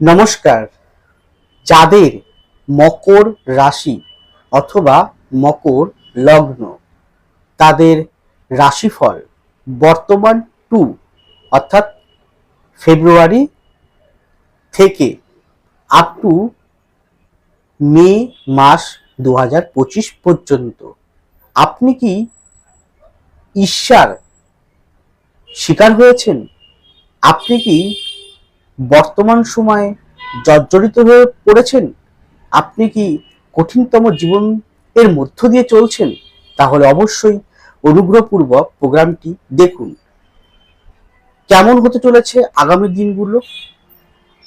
নমস্কার। যাদের মকর রাশি অথবা মকর লগ্ন, তাদের রাশিফল বর্তমান টু, অর্থাৎ ফেব্রুয়ারি থেকে আপ টু মে মাস দু হাজার পঁচিশ পর্যন্ত। আপনি কি ঈর্ষার শিকার হয়েছেন? আপনি কি বর্তমান সময়ে জর্জরিত হয়ে পড়েছেন? আপনি কি কঠিনতম জীবন এর মধ্য দিয়ে চলছেন? তাহলে অবশ্যই অনুগ্রহপূর্বক প্রোগ্রামটি দেখুন। কেমন হতে চলেছে আগামী দিনগুলো?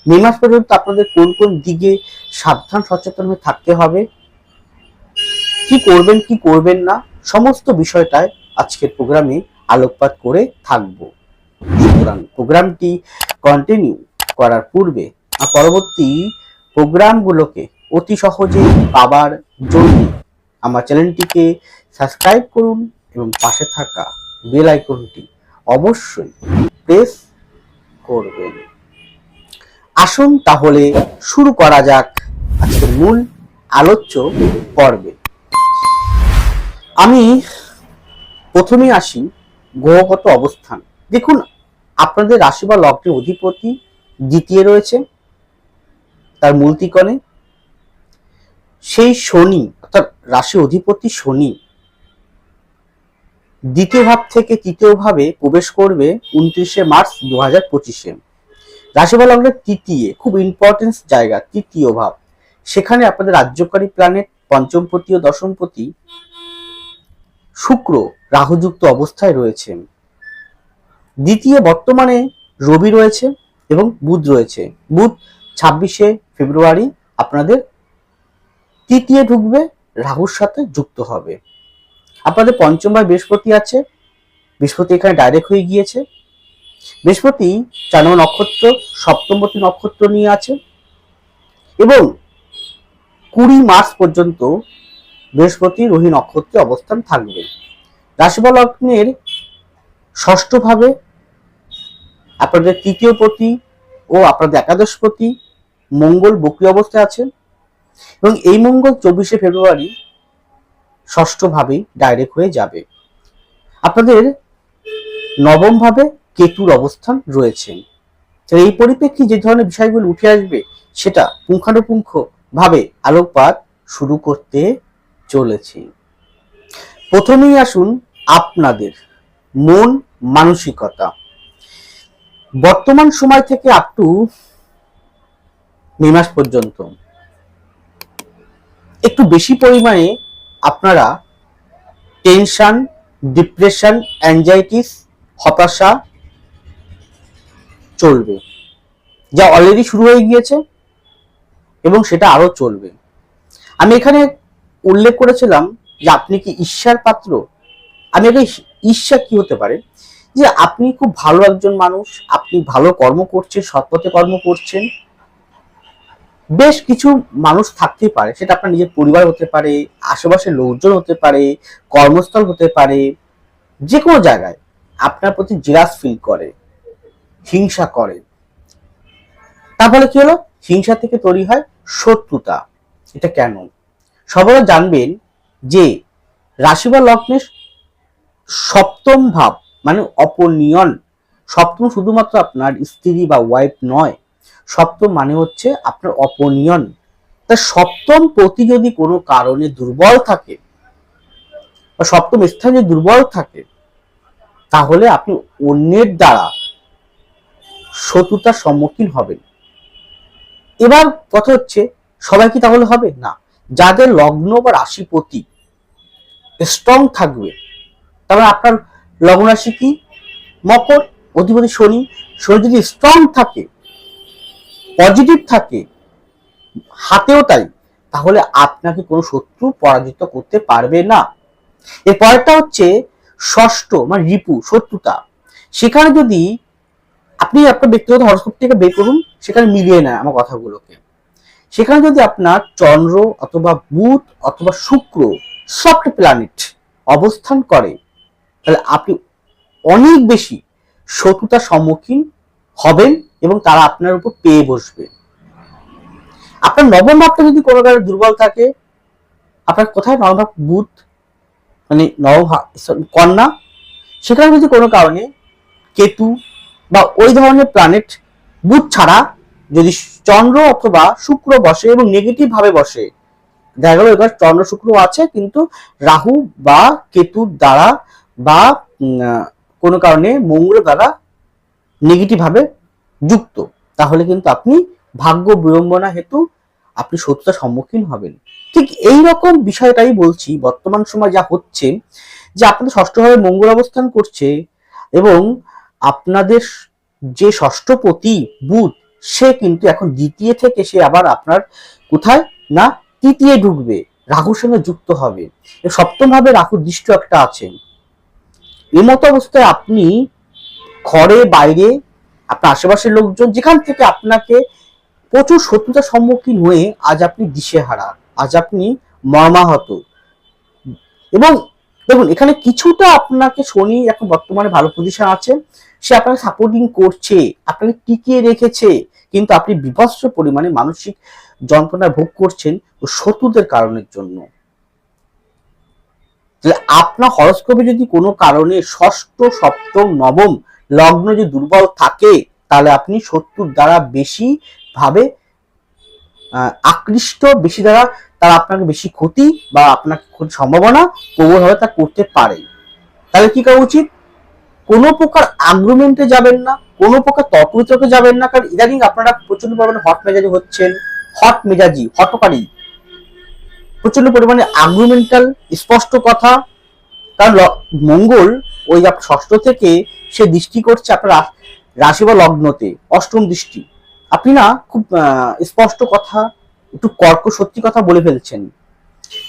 মে মাস পর্যন্ত আপনাদের কোন কোন দিকে সাবধান, সচেতন হয়ে থাকতে হবে? কি করবেন কি করবেন না? সমস্ত বিষয়টায় আজকের প্রোগ্রামে আলোকপাত করে থাকব। সুতরাং প্রোগ্রামটি কন্টিনিউ করার পূর্বে পরবর্তী প্রোগ্রামগুলোকে অতি সহজেই পাবার জন্য আমার চ্যানেলটিকে সাবস্ক্রাইব করুন এবং পাশে থাকা বেল আইকনটি অবশ্যই প্রেস করবেন। আসুন তাহলে শুরু করা যাক আজকের মূল আলোচ্য পর্বে। আমি প্রথমে আসি গ্রহগত অবস্থান। দেখুন, আপনাদের রাশি বা লগ্নের অধিপতি দ্বিতীয় রয়েছে, তার মূল ত্রিকোণে সেই শনি, অর্থাৎ রাশি অধিপতি শনি, দ্বিতীয় ভাব থেকে তৃতীয় ভাবে প্রবেশ করবে উনত্রিশে মার্চ দু হাজার পঁচিশে। রাশি বা তৃতীয়, খুব ইম্পর্টেন্স জায়গা, তৃতীয় ভাব। সেখানে আপনাদের রাজ্যকারী প্ল্যানেট পঞ্চমপতি ও দশমপতি শুক্র রাহুযুক্ত অবস্থায় রয়েছে। দ্বিতীয় বর্তমানে রবি রয়েছে এবং বুধ রয়েছে। বুধ ছাব্বিশে ফেব্রুয়ারি আপনাদের তৃতীয় ঢুকবে, রাহুর সাথে যুক্ত হবে। আপনাদের পঞ্চমবার বৃহস্পতি আছে। বৃহস্পতি এখানে ডাইরেক্ট হয়ে গিয়েছে। বৃহস্পতি নম্বর নক্ষত্র সপ্তমবতী নক্ষত্র নিয়ে আছে। এবং কুড়ি মার্চ পর্যন্ত বৃহস্পতি রোহী নক্ষত্রে অবস্থান থাকবে। রাশিফল লগ্নের ষষ্ঠ ভাবে আপনাদের তৃতীয় পতি ও আপনাদের একাদশ পতি মঙ্গল বক্রি অবস্থায় আছে এবং এই মঙ্গল চব্বিশে ফেব্রুয়ারি ষষ্ঠ ভাবেই ডাইরেক্ট হয়ে যাবে। আপনাদের নবম ভাবে কেতুর অবস্থান রয়েছে। এই পরিপ্রেক্ষি যে ধরনের বিষয়গুলো উঠে আসবে, সেটা পুঙ্খানুপুঙ্খ ভাবে আলোকপাত শুরু করতে চলেছি। প্রথমেই আসুন আপনাদের মন মানসিকতা। বর্তমান সময় থেকে আপ টু মাস পর্যন্ত। একটু বেশি পরিমাণে আপনারা টেনশন ডিপ্রেশন অ্যাংজাইটিস হতাশা চলবে। যা অলরেডি শুরু হয়ে গিয়েছে এবং সেটা আরও চলবে। আমি এখানে উল্লেখ করেছিলাম যে আপনি কি ঈর্ষার পাত্র? আমি আগে ঈর্ষা কি হতে পারে? যে আপনি খুব ভালো একজন মানুষ, আপনি ভালো কর্ম করছেন সৎপথে কর্ম করছেন। বেশ কিছু মানুষ থাকতেই পারে, সেটা আপনার নিজের পরিবার হতে পারে, আশেপাশের লোকজন হতে পারে, কর্মস্থল হতে পারে যে কোনো জায়গায় আপনার প্রতি জিরাস ফিল করে, হিংসা করে। তারপরে কি হলো? হিংসা থেকে তৈরি হয় শত্রুতা। এটা কেন? সবাই জানবেন যে রাশি বা লগ্নের সপ্তম ভাব মানে অপনিয়ন। সপ্তম শুধুমাত্র আপনার স্ত্রী বা ওয়াইফ নয়, সপ্তম মানে হচ্ছে আপনার অপনিয়ন। তা সপ্তম প্রতি যদি কোনো কারণে দুর্বল থাকে বা সপ্তম স্থান যদি দুর্বল থাকে, তাহলে আপনি অন্যের দ্বারা শত্রুতার সম্মুখীন হবেন। এবার কথা হচ্ছে, সবাই কি তাহলে হবে? না। যাদের লগ্ন বা রাশিপতি স্ট্রং থাকবে, তাহলে আপনার লগ্ন রাশি কি? মকর, অধিপতি শনি শনি যদি স্ট্রং থাকে পজিটিভ থাকে, হাতেও তাই, তাহলে আপনাকে কোনো শত্রু পরাজিত করতে পারবে না। এর পরেরটা হচ্ছে ষষ্ঠ মানে রিপু, শত্রুতা। সেখানে যদি আপনি আপনার ব্যক্তিগত হরস্কোপ থেকে বের করুন, সেখানে মিলিয়ে নেয় আমার কথাগুলোকে। সেখানে যদি আপনার চন্দ্র অথবা বুধ অথবা শুক্র সফট প্ল্যানেট অবস্থান করে তাহলে আপনি অনেক বেশি শত্রুতার সম্মুখীন হবেন এবং তারা আপনার উপর পেয়ে বসবে। আপনার নবম ভাবটা যদি কোনো কারণে দুর্বল থাকে, আপনার কোথায় নবম ভাব? বুধ মানে নবম কন্যা, সেখানে যদি কোনো কারণে কেতু বা ওই ধরনের প্ল্যানেট বুধ ছাড়া যদি চন্দ্র অথবা শুক্র বসে এবং নেগেটিভ ভাবে বসে, দেখা গেল এবার চন্দ্র শুক্র আছে, কিন্তু রাহু বা কেতুর দ্বারা বা কোনো কারণে মঙ্গল দ্বারা নেগেটিভ ভাবে যুক্ত। তাহলে কিন্তু আপনি ভাগ্য বিড়ম্বনা হেতু আপনি শত্রুতার সম্মুখীন হবেন। ঠিক এই রকম বিষয়টাই বলছি, বর্তমান সময় যা হচ্ছে, যে আপনাদের ষষ্ঠভাবে মঙ্গল অবস্থান করছে এবং আপনাদের যে ষষ্ঠপতি বুধ, সে কিন্তু এখন দ্বিতীয় থেকে সে আবার আপনার কোথায়? না, তৃতীয় ঢুকবে, রাহুর সঙ্গে যুক্ত হবে। সপ্তম ভাবে রাহুর দৃষ্ট একটা আছে। এই মতো অবস্থায় আপনি ঘরে, বাইরে, আপনার আশেপাশের লোকজন, যেখান থেকে আপনাকে প্রচুর শত্রুতার সম্মুখীন হয়ে আজ আপনি দিশেহারা, আজ আপনি মর্মাহত। এবং দেখুন, এখানে কিছুটা আপনাকে শনি এখন বর্তমানে ভালো পজিশন আছে, সে আপনাকে সাপোর্টিং করছে, আপনাকে টিকিয়ে রেখেছে, কিন্তু আপনি বিভৎস পরিমাণে মানসিক যন্ত্রণা ভোগ করছেন ও শত্রুদের কারণের জন্য। আপনার হরস্কোপে যদি কোনো কারণে ষষ্ঠ, সপ্তম, নবম লগ্ন যদি দুর্বল থাকে, তাহলে আপনি শত্রুর দ্বারা বেশি ভাবে আকৃষ্ট, বেশি দ্বারা তারা আপনাকে বেশি ক্ষতি বা আপনাকে ক্ষতির সম্ভাবনা প্রবলভাবে তা করতে পারে। তাহলে কি করা উচিত? কোনো প্রকার আগ্রুমেন্টে যাবেন না, কোনো প্রকার তর্ক যাবেন না, কারণ ইদানিং আপনারা প্রচণ্ড পরিমাণে হট মেজাজি হচ্ছেন হট মেজাজি, হটকারী। প্রচণ্ড পরিমাণে আগ্রুমেন্টাল স্পষ্ট কথা। কারণ মঙ্গল ওই ষষ্ঠ থেকে সে দৃষ্টি করছে আপনার রাশি বা লগ্নতে, অষ্টম দৃষ্টি। আপনি না খুব স্পষ্ট কথা, একটু কর্ক সত্যি কথা বলে ফেলছেন।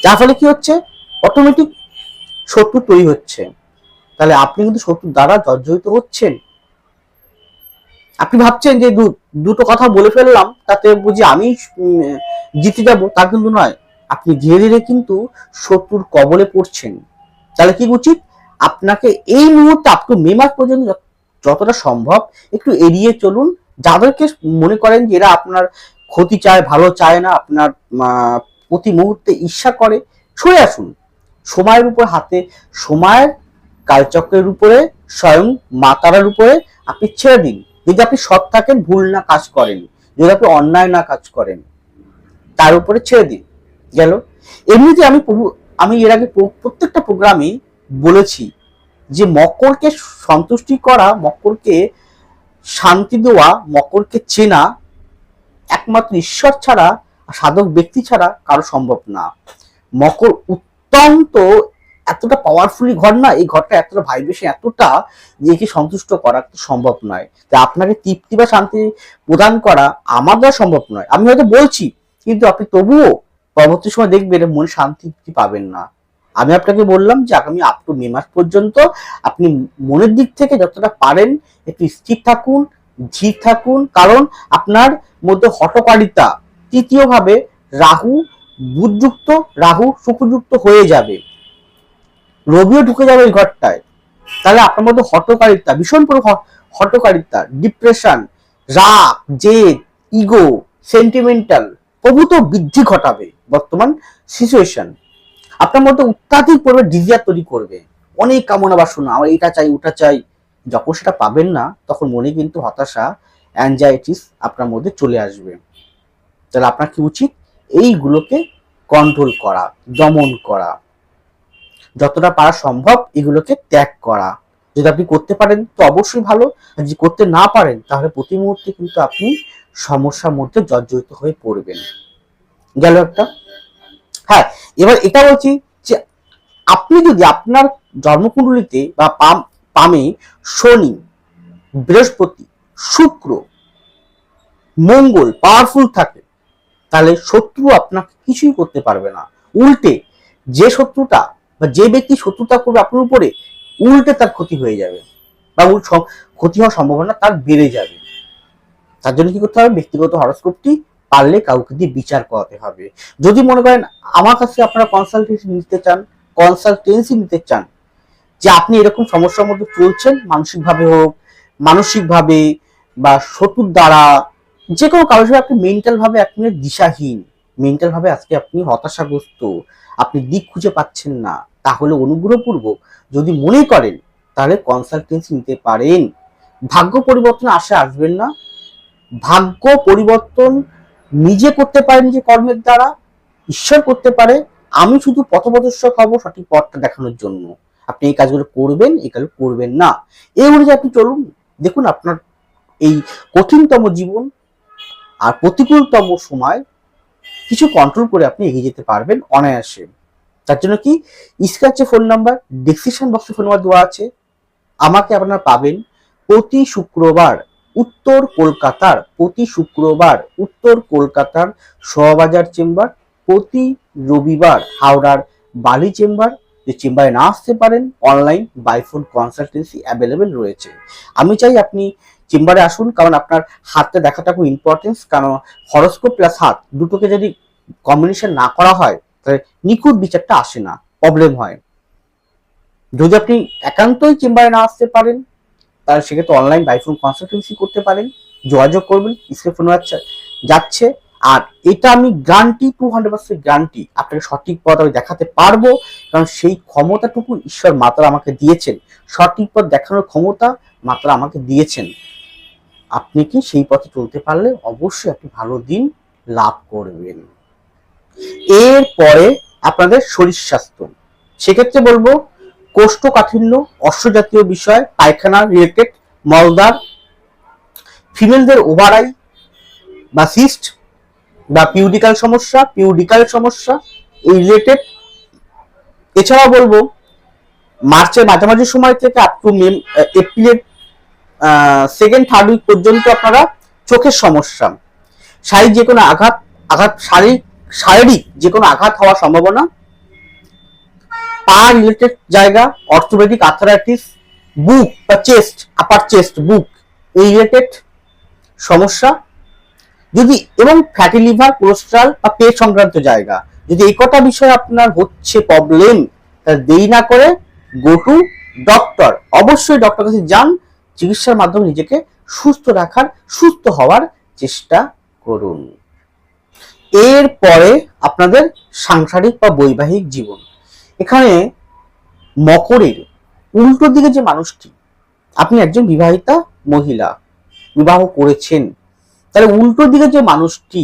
যার ফলে কি হচ্ছে? অটোমেটিক শত্রু তৈরি হচ্ছে। তাহলে আপনি কিন্তু শত্রুর দ্বারা জর্জরিত হচ্ছেন। আপনি ভাবছেন যে দুটো কথা বলে ফেললাম, তাতে বুঝি আমি জিতে যাব, তা কিন্তু নয়। আপনি ধীরে ধীরে কিন্তু শত্রুর কবলে পড়ছেন। তাহলে কি উচিত? আপনাকে এই মুহূর্তে আপ টু মে মাস পর্যন্ত যতটা সম্ভব একটু এড়িয়ে চলুন। যাদেরকে মনে করেন যে এরা আপনার ক্ষতি চায়, ভালো চায় না, আপনার প্রতি মুহূর্তে ঈর্ষা করে, সরে আসুন। সময়ের উপর হাতে, সময়ের কালচক্রের উপরে, স্বয়ং মাতারার উপরে আপনি ছেড়ে দিন। যদি আপনি সৎ থাকেন, ভুল না কাজ করেন, যদি আপনি অন্যায় না কাজ করেন, তার উপরে ছেড়ে দিন। গেল। এমনিতে আমি প্রভু- আমি এর আগে প্র- প্রত্যেকটা প্রোগ্রামে বলেছি যে মকরকে সন্তুষ্টি করা, মকরকে শান্তি দেওয়া, মকরকে চেনা একমাত্র ঈশ্বর ছাড়া, সাধক ব্যক্তি ছাড়া কারও সম্ভব না। মকর অত্যন্ত এতটা পাওয়ারফুলি ঘর না, এই ঘরটা এতটা ভাইব্রেশন এতটা যে সন্তুষ্ট করা তো সম্ভব নয়। তা আপনাকে তৃপ্তি বা শান্তি প্রদান করা আমার দ্বারা সম্ভব নয়। আমি হয়তো বলছি, কিন্তু আপনি তবুও পরবর্তী সময় দেখবেন মনে শান্তি পাবেন না। আমি আপনাকে বললাম যে আগামী আপ টু মে মাস পর্যন্ত আপনি মনের দিক থেকে যতটা পারেন একটু স্থির থাকুন, ধীর থাকুন। কারণ আপনার মধ্যে হটকারিতা তৃতীয়ভাবে রাহু বুধযুক্ত, রাহু শুক্রযুক্ত হয়ে যাবে। রবিও ঢুকে যাবে এই ঘরটায়। তাহলে আপনার মধ্যে হটকারিতা ভীষণ পুরো হটকারিতা ডিপ্রেশন রাগ, জেদ ইগো সেন্টিমেন্টাল প্রভূত বৃদ্ধি ঘটাবে। বর্তমান সিচুয়েশন আপনার মধ্যে অত্যাধিক পরিমাণে ডিজিয়ার তৈরি করবে। অনেক কামনা বাসনা, আমার এটা চাই, ওটা চাই। যখন সেটা পাবেন না, তখন মনে কিন্তু হতাশা অ্যাংজাইটিস আপনার মধ্যে চলে আসবে। তাহলে আপনার কি উচিত? এইগুলোকে কন্ট্রোল করা, দমন করা। যতটা পারা সম্ভব এগুলোকে ত্যাগ করা। যদি আপনি করতে পারেন, তো অবশ্যই ভালো। আর যদি করতে না পারেন, তাহলে প্রতি মুহূর্তে কিন্তু আপনি সমস্যার মধ্যে জর্জরিত হয়ে পড়বেন। গেল একটা। হ্যাঁ এবার এটা বলছি যে আপনি যদি আপনার জন্মকুণ্ডলিতে বা পাম, পামে শনি, বৃহস্পতি, শুক্র, মঙ্গল পাওয়ারফুল থাকে, তাহলে শত্রু আপনাকে কিছুই করতে পারবে না। উল্টে যে শত্রুটা বা যে ব্যক্তি শত্রুতা করবে আপনার উপরে, উল্টে তার ক্ষতি হয়ে যাবে বা ক্ষতি হওয়ার সম্ভাবনা তার বেড়ে যাবে। তার জন্য কি করতে হবে? ব্যক্তিগত হরস্কোপটি পারলে কাউকে দিয়ে বিচার করাতে হবে। যদি মনে করেন আমার কাছে আপনারা কনসালটেন্সি নিতে চান কনসালটেন্সি নিতে চান, যে আপনি এরকম সমস্যার মধ্যে চলছেন, মানসিকভাবে হোক, মানসিকভাবে বা শত্রুর দ্বারা, যে কোনো কারোর সাথে আপনি মেন্টাল ভাবে আপনি দিশাহীন মেন্টাল ভাবে আজকে আপনি হতাশাগ্রস্ত, আপনি দিক খুঁজে পাচ্ছেন না, তাহলে অনুগ্রহপূর্বক যদি মনে করেন, তাহলে কনসালটেন্সি নিতে পারেন। ভাগ্য পরিবর্তন আসে, আসবেন না। ভাগ্য পরিবর্তন নিজে করতে পারেন নিজে কর্মের দ্বারা, ঈশ্বর করতে পারে, আমি শুধু পথপ্রদর্শক হব সঠিক পথটা দেখানোর জন্য। আপনি এই কাজগুলো করবেন, এই কাজগুলো করবেন না। এই অনুযায়ী আপনি চলুন। দেখুন আপনার এই কঠিনতম জীবন আর প্রতিকূলতম সময় কিছু কন্ট্রোল করে আপনি এগিয়ে যেতে পারবেন অনায়াসে। তার জন্য কি? স্ক্র্যাচে ফোন নাম্বার ডিসক্রিপশন বক্সে ফোন নাম্বার দেওয়া আছে। আমাকে আপনারা পাবেন প্রতি শুক্রবার। উত্তর কলকাতার প্রতি শুক্রবার উত্তর কলকাতার শোয়াবাজার চেম্বার, প্রতি রবিবার হাওড়ার বালি চেম্বার, যে চেম্বারে না আসতে পারেন অনলাইন বাইফোন কনসালটেন্সি অ্যাভেলেবেল রয়েছে। আমি চাই আপনি চেম্বারে আসুন, কারণ আপনার হাতটা দেখাটা খুব ইম্পর্টেন্স কারণ হরস্কোপ প্লাস হাত দুটোকে যদি কম্বিনেশন না করা হয়, তাহলে নিখুঁত বিচারটা আসে না প্রবলেম হয়। যদি আপনি একান্তই চেম্বারে না আসতে পারেন তাহলে সেক্ষেত্রে অনলাইন বাইফোন কনসালটেন্সি করতে পারেন, যোগাযোগ করবেন, স্ক্রিন ফোন যাচ্ছে। আর এটা আমি গ্যারান্টি টু হান্ড্রেড গ্যারান্টি আপনাকে সঠিক পথ আমি দেখাতে পারব। কারণ সেই ক্ষমতাটুকু ঈশ্বর মাতারা আমাকে দিয়েছেন। সঠিক পথ দেখানোর ক্ষমতা মাতারা আমাকে দিয়েছেন। আপনি কি সেই পথে চলতে পারলে অবশ্যই আপনি ভালো দিন লাভ করবেন। এরপরে আপনাদের শরীর স্বাস্থ্য। সেক্ষেত্রে বলব কোষ্ঠকাঠিন্য, অশ্বজাতীয় বিষয়, পায়খানা রিলেটেড মলদার ফিমেলদের ওভারাই বা সিস্ট বা পিউডিকাল সমস্যা পিউডিকাল সমস্যা, এই রিলেটেড এছাড়াও বলব, মার্চের মাঝামাঝি সময় থেকে আপ টু মে এপ্রিলের সেকেন্ড থার্ড উইক পর্যন্ত আপনারা চোখের সমস্যা, শারীরিক যে কোনো আঘাত আঘাত শারীরিক শারীরিক যে কোনো আঘাত হওয়ার সম্ভাবনা পা রিলেটেড জায়গা অর্থোপেডিক আর্থারাইটিস বুক বা চেস্ট আপার চেস্ট বুক এই রিলেটেড সমস্যা। যদি এবং ফ্যাটি লিভার কোলেস্ট্রল বা পেট সংক্রান্ত জায়গা, যদি এই কটা বিষয় আপনার হচ্ছে প্রবলেম তাহলে দেরি না করে গো টু ডক্টর অবশ্যই ডক্টর কাছে যান, চিকিৎসার মাধ্যমে নিজেকে সুস্থ রাখার, সুস্থ হওয়ার চেষ্টা করুন। এরপরে আপনাদের সাংসারিক বা বৈবাহিক জীবন। এখানে মকরের উল্টো দিকে যে মানুষটি, আপনি একজন বিবাহিতা মহিলা, বিবাহ করেছেন, তাহলে উল্টো দিকে যে মানুষটি,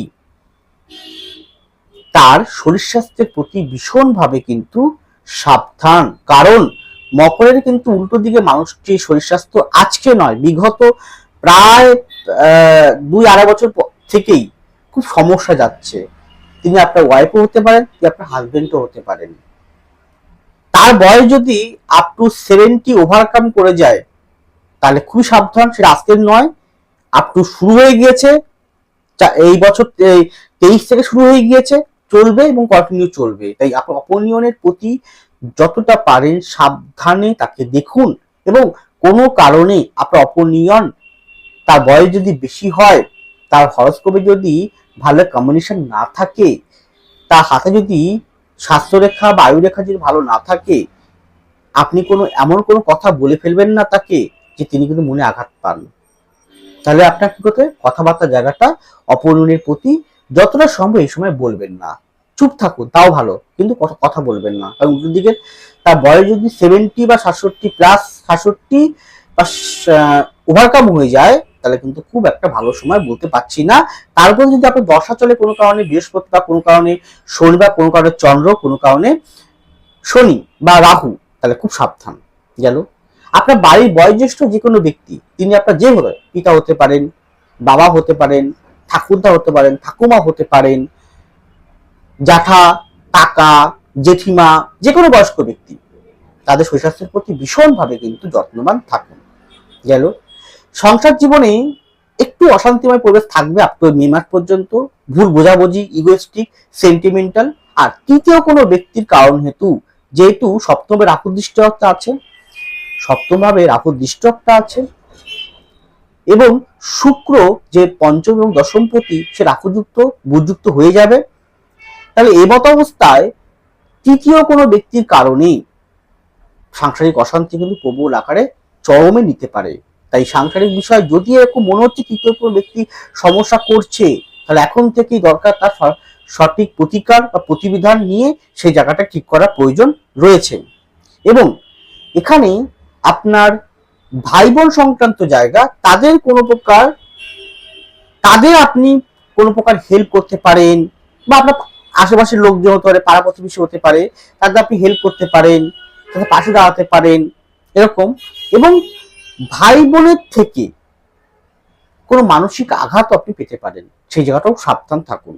তার শরীর স্বাস্থ্যের প্রতি ভীষণভাবে কিন্তু সাবধান। কারণ মকরের কিন্তু উল্টো দিকে মানুষটি শরীর স্বাস্থ্য আজকে নয়, বিগত প্রায় দুই আড়াই বছর থেকেই খুব সমস্যা যাচ্ছে। তিনি আপনার ওয়াইফও হতে পারেন, তিনি আপনার হাজবেন্ডও হতে পারেন। তার বয়স যদি আপ টু সেভেন্টি ওভারকাম করে যায়, তাহলে খুবই সাবধান, সেটা আজকের নয় আপ টু শুরু হয়ে গিয়েছে এই বছর তেইশ থেকে শুরু হয়ে গিয়েছে, চলবে এবং কন্টিনিউ চলবে। তাই আপনার অপনিয়নের প্রতি যতটা পারেন সাবধানে তাকে দেখুন এবং কোনো কারণে আপনার অপনিয়ন তার বয়স যদি বেশি হয়, তার হরস্কোপে যদি ভালো কম্বিনেশন না থাকে, তার হাতে যদি স্বাস্থ্যরেখা বায়ুরেখা যদি ভালো না থাকে, আপনি কোনো এমন কোনো কথা বলে ফেলবেন না তাকে যে তিনি কিন্তু মনে আঘাত পান। তাহলে আপনার কি করতে? কথাবার্তা জায়গাটা অপরিণের প্রতি যতটা সম্ভব এই সময় বলবেন না। চুপ থাকুন, তাও ভালো, কিন্তু কথা কথা বলবেন না। কারণ উল্টো দিকে তার বয়স যদি সেভেন্টি বা সাতষট্টি প্লাস সাতষট্টি বা ওভারকাম হয়ে যায় তাহলে কিন্তু খুব একটা ভালো সময় বলতে পারছি না। তারপর যদি আপনার দশা চলে কোনো কারণে, বৃহস্পতি বা কোনো কারণে, শনি বা কোনো কারণে, চন্দ্র কোনো কারণে, শনি বা রাহু, তাহলে খুব সাবধান। গেল। আপনার বাড়ির বয়োজ্যেষ্ঠ যে কোনো ব্যক্তি, তিনি আপনার যে হলো পিতা হতে পারেন, বাবা হতে পারেন, ঠাকুরদা হতে পারেন, ঠাকুমা হতে পারেন, জ্যাঠা, কাকা, জেঠিমা যে কোনো বয়স্ক ব্যক্তি, তাদের শরীর স্বাস্থ্যের প্রতি ভীষণভাবে কিন্তু যত্নবান থাকুন। গেল। সংসার জীবনে একটু অশান্তিময় পরিবেশ থাকবে আপ টু মে মাস পর্যন্ত। ভুল বোঝাবুঝি ইগোয়েস্টিক সেন্টিমেন্টাল আর তৃতীয় কোনো ব্যক্তির কারণ হেতু যেহেতু সপ্তমে রাহুর দৃষ্টিটা আছে সপ্তম ভাবে রাহুর দৃষ্টকটা আছে, এবং শুক্র যে পঞ্চম এবং দশম পতি, সে রাহুযুক্ত, বুধযুক্ত হয়ে যাবে। তাহলে এবত অবস্থায় তৃতীয় কোনো ব্যক্তির কারণেই সাংসারিক অশান্তি কিন্তু প্রবল আকারে চরমে নিতে পারে। তাই সাংসারিক বিষয় যদি এরকম মনে হচ্ছে তৃতীয় কোনো ব্যক্তি সমস্যা করছে, তাহলে এখন থেকেই দরকার তার সঠিক প্রতিকার বা প্রতিবিধান নিয়ে সেই জায়গাটা ঠিক করার প্রয়োজন রয়েছে। এবং এখানে আপনার ভাই বোন সংক্রান্ত জায়গা, তাদের কোনো প্রকার, তাদের আপনি কোনো প্রকার হেল্প করতে পারেন বা আপনার আশেপাশের লোকজন হতে পারে, পাড়া প্রতিবেশী হতে পারে, তাদের আপনি হেল্প করতে পারেন, তাদের পাশে দাঁড়াতে পারেন, এরকম। এবং ভাই বোনের থেকে কোনো মানসিক আঘাত আপনি পেতে পারেন। সেই জায়গাটাও সাবধান থাকুন।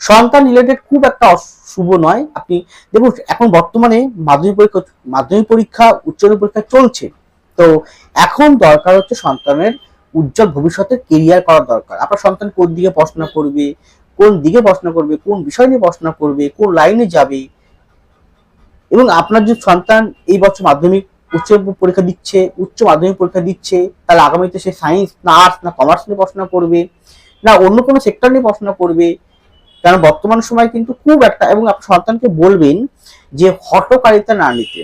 সন্তান রিলেটেড খুব একটা শুভ নয়। আপনি দেখুন, এখন বর্তমানে মাধ্যমিক পরীক্ষা মাধ্যমিক পরীক্ষা উচ্চতর পরীক্ষা চলছে। তো এখন দরকার হচ্ছে সন্তানের উজ্জ্বল ভবিষ্যতে কেরিয়ার করার দরকার। আপনার সন্তান কোন দিকে পড়াশোনা করবে, কোন দিকে পড়াশোনা করবে, কোন বিষয় নিয়ে পড়াশোনা করবে, কোন লাইনে যাবে? এবং আপনার যে সন্তান এই বছর মাধ্যমিক উচ্চ পরীক্ষা দিচ্ছে, উচ্চ মাধ্যমিক পরীক্ষা দিচ্ছে, তাহলে আগামীতে সে সায়েন্স না আর্টস না কমার্স নিয়ে পড়াশোনা করবে, না অন্য কোনো সেক্টর নিয়ে পড়াশোনা করবে, কারণ বর্তমান সময় কিন্তু খুব একটা, এবং আপনার সন্তানকে বলবেন যে হটকারিতা না নিতে।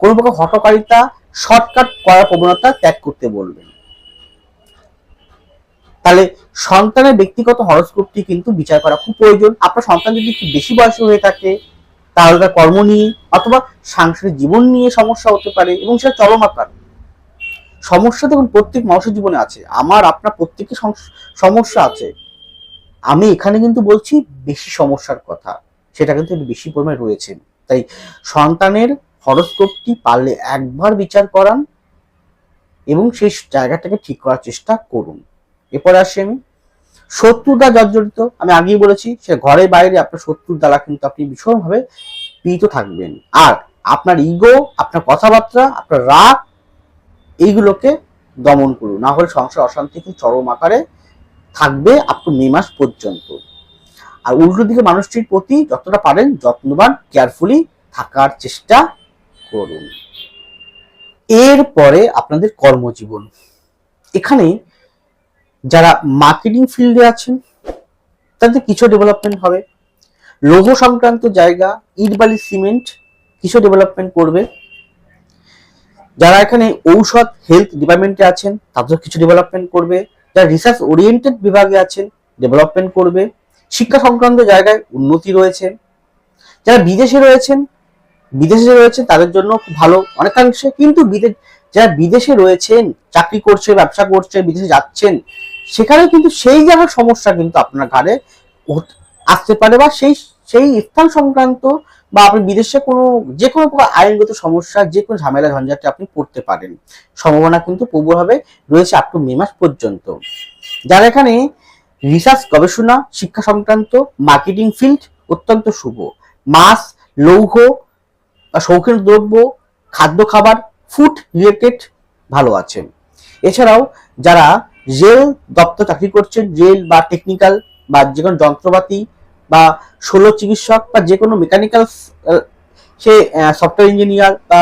কোনো প্রকার হটকারিতা শর্টকাট করার প্রবণতা ত্যাগ করতে বলবেন। তাহলে সন্তানের ব্যক্তিগত হরস্কোপটি কিন্তু বিচার করা খুব প্রয়োজন। আপনার সন্তান যদি একটু বেশি বয়সী হয়ে থাকে তাহলে তার কর্ম নিয়ে অথবা সাংসারিক জীবন নিয়ে সমস্যা হতে পারে এবং সেটা চরমাকার সমস্যা দেখুন, প্রত্যেক মানুষের জীবনে আছে। আমার, আপনার প্রত্যেকের সমস্যা আছে। আমি এখানে কিন্তু বলছি বেশি সমস্যার কথা। সেটা কিন্তু বেশি পরিমাণে রয়েছে। তাই সন্তানের হরস্কোপটি পারলে একবার বিচার করান এবং সেই জায়গাটাকে ঠিক করার চেষ্টা করুন। এরপরে আসি আমি। শত্রুতা জর্জরিত। আমি আগেই বলেছি, সে ঘরে বাইরে আপনার শত্রুর দ্বারা কিন্তু আপনি ভীষণভাবে পীড়িত থাকবেন। আর আপনার ইগো আপনার কথাবার্তা, আপনার রাগ, এইগুলোকে দমন করুন। না হলে সংসার অশান্তি চরম আকারে থাকবে আপ টু মে মাস পর্যন্ত। আর উল্টো দিকে মানুষটির প্রতি যতটা পারেন যত্নবান কেয়ারফুলি থাকার চেষ্টা করুন। এরপরে আপনাদের কর্মজীবন। এখানে যারা মার্কেটিং ফিল্ডে আছেন, তাদের কিছু ডেভেলপমেন্ট হবে। লৌহ সংক্রান্ত জায়গা, ইট বালি সিমেন্ট কিছু ডেভেলপমেন্ট করবে। যারা এখানে ঔষধ হেলথ ডিপার্টমেন্টে আছেন তাদের কিছু ডেভেলপমেন্ট করবে। যারা রিসার্চ ওরিয়েন্টেড বিভাগে আছেন ডেভেলপমেন্ট করবে। শিক্ষা সংক্রান্ত জায়গায় উন্নতি রয়েছে। যারা বিদেশে রয়েছেন বিদেশে রয়েছেন, তাদের জন্য ভালো অনেকাংশে। কিন্তু যারা বিদেশে রয়েছেন, চাকরি করছে, ব্যবসা করছে, বিদেশে যাচ্ছেন সেখানে কিন্তু সেই জায়গার সমস্যা কিন্তু আপনার ঘাড়ে আসতে পারে বা সেই সেই স্থান সংক্রান্ত বা আপনি বিদেশে কোনো যে কোনো প্রকার আইনগত সমস্যা, যে কোনো ঝামেলা ঝঞ্ঝাটে আপনি পড়তে পারেন। সম্ভাবনা কিন্তু প্রবলভাবে রয়েছে আপ টু মে মাস পর্যন্ত। যারা এখানে রিসার্চ গবেষণা, শিক্ষা সংক্রান্ত মার্কেটিং ফিল্ড অত্যন্ত শুভ। মাছ, লৌহ, বা শৌখিন দ্রব্য, খাদ্য খাবার ফুড রিলেটেড ভালো আছে। এছাড়াও যারা রেল দপ্তর চাকরি করছেন রেল বা টেকনিক্যাল বা যে কোনো যন্ত্রপাতি বা ষোলো চিকিৎসক বা যে কোনো মেকানিক্যাল সে সফটওয়্যার ইঞ্জিনিয়ার বা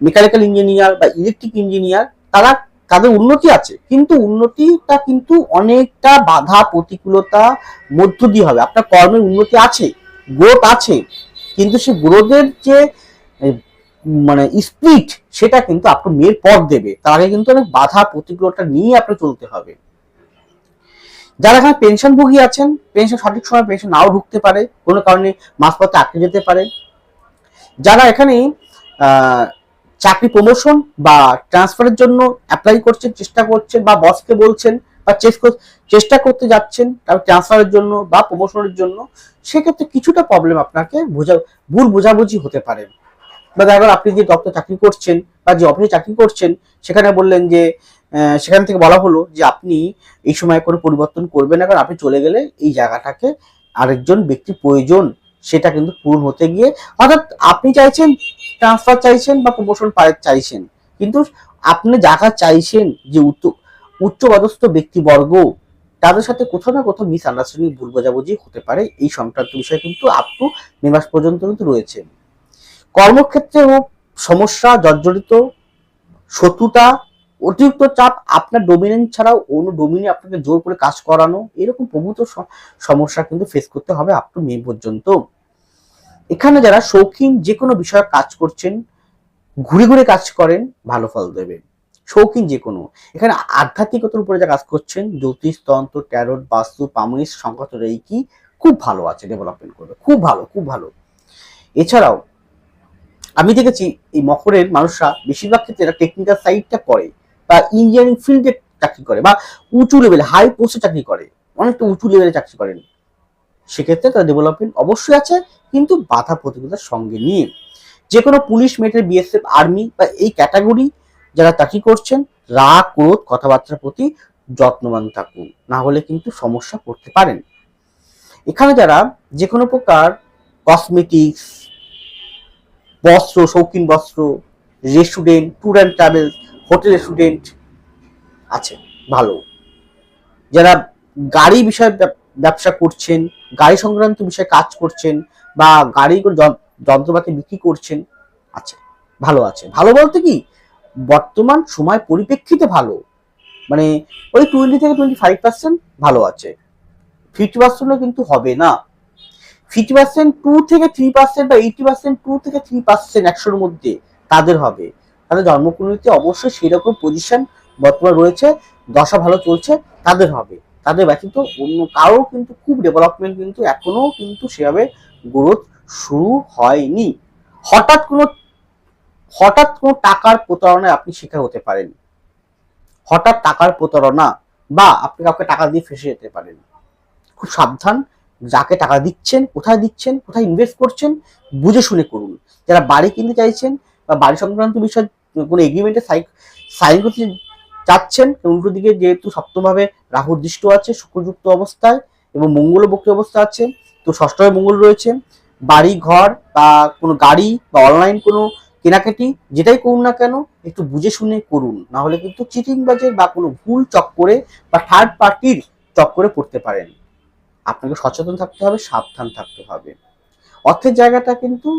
মেকানিক্যাল ইঞ্জিনিয়ার বা ইলেকট্রিক ইঞ্জিনিয়ার তারা তাদের উন্নতি আছে। কিন্তু উন্নতিটা কিন্তু অনেকটা বাধা, প্রতিকূলতা মধ্য দিয়ে হবে। আপনার কর্মের উন্নতি আছে গ্রোথ আছে, কিন্তু সে গ্রোথের যে মানে স্পিড সেটা কিন্তু আপনার মেয়ের পথ দেবে। তার আগে কিন্তু অনেক বাধা প্রতিকূলতা নিয়ে আপনার চলতে হবে। যারা এখানে পেনশন ভোগী আছেন পেনশন সঠিক সময় পেনশন নাও ঢুকতে পারে, কোনো কারণে মাঝপথে আটকে যেতে পারে। যারা এখানে চাকরি প্রমোশন বা ট্রান্সফারের জন্য অ্যাপ্লাই করছেন, চেষ্টা করছেন বা বসকে বলছেন বা চেষ্টা করতে যাচ্ছেন তার ট্রান্সফারের জন্য বা প্রমোশনের জন্য, সেক্ষেত্রে কিছুটা প্রবলেম আপনাকে বোঝা, ভুল বোঝাবুঝি হতে পারে। বা দেখা আপনি যে দপ্তর চাকরি করছেন বা যে অফিসে চাকরি করছেন, সেখানে বললেন যে সেখান থেকে বলা হলো যে আপনি এই সময় কোনো পরিবর্তন করবেন না, কারণ আপনি চলে গেলে এই জায়গাটাকে আরেকজন ব্যক্তির প্রয়োজন, সেটা কিন্তু পূরণ হতে গিয়ে, অর্থাৎ আপনি চাইছেন ট্রান্সফার চাইছেন বা প্রমোশন চাইছেন। কিন্তু আপনি যারা চাইছেন যে উচ্চ- উচ্চপদস্থ ব্যক্তিবর্গ, তাদের সাথে কোথাও না কোথাও মিস আন্ডারস্ট্যান্ডিং ভুল বোঝাবুঝি হতে পারে, এই সংক্রান্ত বিষয় কিন্তু আপ টু মে মাস পর্যন্ত কিন্তু রয়েছে। কর্মক্ষেত্রেও সমস্যা, জর্জরিত শত্রুতা, অতিরিক্ত চাপ আপনার ডোমিনেন্ট ছাড়াও অন্য ডোমিনে আপনাকে জোর করে কাজ করানো, এরকম প্রভূত সমস্যা কিন্তু ফেস করতে হবে আপ টু মে পর্যন্ত। এখানে যারা শৌখিন যে কোনো বিষয়ে কাজ করছেন, ঘুরে ঘুরে কাজ করেন, ভালো ফল দেবে। শৌখিন যে কোনো এখানে আধ্যাত্মিকতার উপরে যা কাজ করছেন, জ্যোতিষ, তন্ত্র ট্যারোট বাস্তু, পামনিস সংকট রেইকি, খুব ভালো আছে ডেভেলপমেন্ট করবে। খুব ভালো খুব ভালো। এছাড়াও আমি দেখেছি এই মকরের মানুষরা বেশিরভাগ ক্ষেত্রে এরা টেকনিক্যাল সাইডটা করে বা ইঞ্জিনিয়ারিং ফিল্ডে চাকরি করে বা উঁচু লেভেলে হাই পোস্টে চাকরি করে। অনেকটা উঁচু লেভেলে চাকরি করেন। সেক্ষেত্রে তার ডেভেলপমেন্ট অবশ্যই আছে, কিন্তু বাধা প্রতিকূলতার সঙ্গে নিয়ে। যে কোনো পুলিশ মিলিটারি বিএসএফ আর্মি বা এই ক্যাটাগরি যারা চাকরি করছেন রাগ ক্রোধ, কথাবার্তার প্রতি যত্নবান থাকুন। না হলে কিন্তু সমস্যা পড়তে পারেন। এখানে যারা যে কোনো প্রকার কসমেটিক্স বস্ত্র, শৌখিন বস্ত্র restaurant tour and travel hotel student আছে, ভালো। যারা গাড়ি বিষয়ে ব্যবসা করছেন, গাড়ি সংক্রান্ত বিষয়ে কাজ করছেন বা গাড়ি যন- যন্ত্রপাতি বিক্রি করছেন, আছে, ভালো আছে। ভালো বলতে কি? বর্তমান সময় পরিপ্রেক্ষিতে ভালো। মানে ওই টোয়েন্টি থেকে টোয়েন্টি ফাইভ পার্সেন্ট ভালো আছে। ফিফটি পার্সেন্টও কিন্তু হবে না। ফিফটি পার্সেন্ট টু থেকে থ্রি পার্সেন্ট বা এইটি পার্সেন্ট টু থেকে থ্রি পার্সেন্ট একশোর মধ্যে তাদের হবে। তাদের জন্মকুণ্ডলিতে অবশ্যই সেরকম পজিশন বর্তমান রয়েছে, দশা ভালো চলছে, তাদের হবে। তাদের ব্যতীত অন্য কারও কিন্তু খুব ডেভেলপমেন্ট কিন্তু এখনও কিন্তু সেভাবে গ্রোথ শুরু হয়নি। হঠাৎ কোনো হঠাৎ কোনো টাকার প্রতারণায় আপনি শিকার হতে পারেন। হঠাৎ টাকার প্রতারণা বা আপনি কাউকে টাকা দিয়ে ফেসে যেতে পারেন। খুব সাবধান যাকে টাকা দিচ্ছেন, কোথায় দিচ্ছেন, কোথায় ইনভেস্ট করছেন, বুঝে শুনে করুন। যারা বাড়ি কিনতে চাইছেন বা বাড়ি সংক্রান্ত বিষয়, কোনো এগ্রিমেন্টে সাইন করতে চাচ্ছেন উল্টো দিকে যেহেতু সপ্তমভাবে রাহুর দৃষ্ট আছে, শুক্রযুক্ত অবস্থায় এবং মঙ্গল বক্রি অবস্থা আছে, তো ষষ্ঠভাবে মঙ্গল রয়েছে, বাড়ি, ঘর বা কোনো গাড়ি বা অনলাইন কোনো কেনাকাটি, যেটাই করুন না কেন, একটু বুঝে শুনে করুন। না হলে কিন্তু চিটিং বাজের বা কোনো ভুল চক্করে বা থার্ড পার্টির চক্করে পড়তে পারেন। আপনাকে সচেতন থাকতে হবে, সাবধান থাকতে হবে। অর্থের জায়গাটা কিন্তু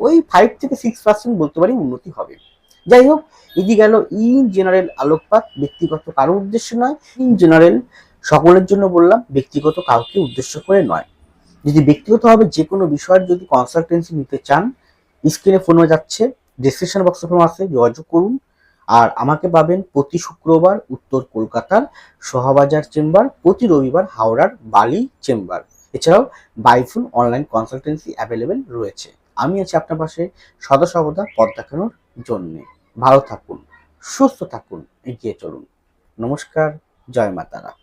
ওই ফাইভ থেকে সিক্স পার্সেন্ট বলতে পারি উন্নতি হবে। যাই হোক এটি গেল ইন জেনারেল আলোকপাত, ব্যক্তিগত কারোর উদ্দেশ্য নয়। ইন জেনারেল সকলের জন্য বললাম, ব্যক্তিগত কাউকে উদ্দেশ্য করে নয়। যদি ব্যক্তিগতভাবে যে কোনো বিষয়ের যদি কনসালটেন্সি নিতে চান স্ক্রিনে ফোন হয়ে যাচ্ছে ডিসক্রিপশন বক্সে ফোন আছে, যোগাযোগ করুন। আর আমাকে পাবেন প্রতি শুক্রবার উত্তর কলকাতার সহবাজার চেম্বার, প্রতি রবিবার হাওড়ার বালি চেম্বার। এছাড়াও বাইফুন অনলাইন কনসালটেন্সি অ্যাভেলেবেল রয়েছে। আমি আছি আপনার পাশে সদা পথ দেখানোর জন্যে। ভালো থাকুন, সুস্থ থাকুন, এগিয়ে চলুন। নমস্কার, জয় মাতারা।